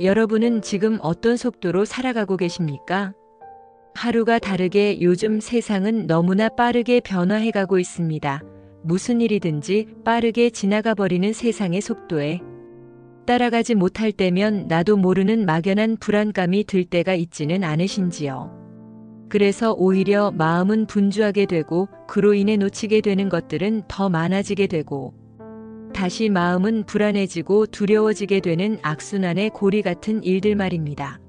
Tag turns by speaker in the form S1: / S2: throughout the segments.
S1: 여러분은 지금 어떤 속도로 살아가고 계십니까? 하루가 다르게 요즘 세상은 너무나 빠르게 변화해가고 있습니다. 무슨 일이든지 빠르게 지나가 버리는 세상의 속도에 따라가지 못할 때면 나도 모르는 막연한 불안감이 들 때가 있지는 않으신지요. 그래서 오히려 마음은 분주하게 되고 그로 인해 놓치게 되는 것들은 더 많아지게 되고 다시 마음은 불안해지고 두려워지게 되는 악순환의 고리 같은 일들 말입니다.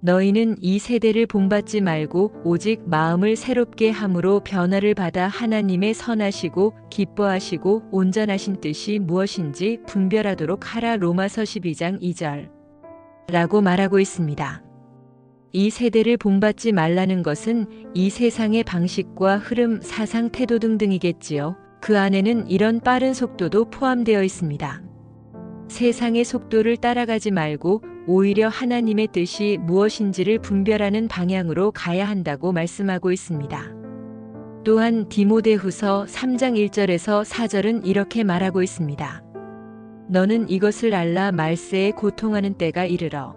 S1: 너희는 이 세대를 본받지 말고 오직 마음을 새롭게 함으로 변화를 받아 하나님의 선하시고 기뻐하시고 온전하신 뜻이 무엇인지 분별하도록 하라 로마서 12장 2절 라고 말하고 있습니다. 이 세대를 본받지 말라는 것은 이 세상의 방식과 흐름, 사상, 태도 등등이겠지요. 그 안에는 이런 빠른 속도도 포함되어 있습니다. 세상의 속도를 따라가지 말고 오히려 하나님의 뜻이 무엇인지를 분별하는 방향으로 가야 한다고 말씀하고 있습니다. 또한 디모데후서 3장 1절에서 4절은 이렇게 말하고 있습니다. 너는 이것을 알라 말세에 고통하는 때가 이르러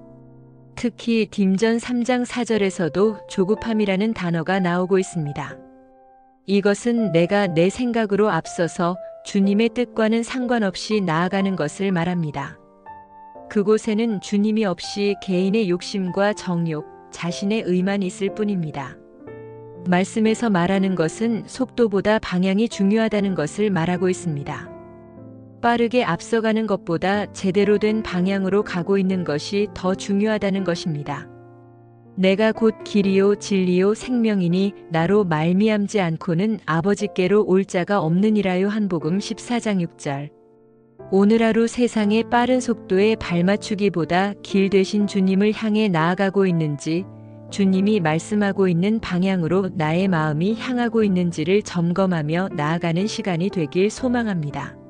S1: 특히 딤전 3장 4절에서도 조급함이라는 단어가 나오고 있습니다. 이것은 내가 내 생각으로 앞서서 주님의 뜻과는 상관없이 나아가는 것을 말합니다. 그곳에는 주님이 없이 개인의 욕심과 정욕, 자신의 의만 있을 뿐입니다. 말씀에서 말하는 것은 속도보다 방향이 중요하다는 것을 말하고 있습니다. 빠르게 앞서가는 것보다 제대로 된 방향으로 가고 있는 것이 더 중요하다는 것입니다. 내가 곧 길이요 진리요 생명이니 나로 말미암지 않고는 아버지께로 올 자가 없느니라요 한복음 14장 6절. 오늘 하루 세상의 빠른 속도에 발맞추기보다 길 되신 주님을 향해 나아가고 있는지 주님이 말씀하고 있는 방향으로 나의 마음이 향하고 있는지를 점검하며 나아가는 시간이 되길 소망합니다.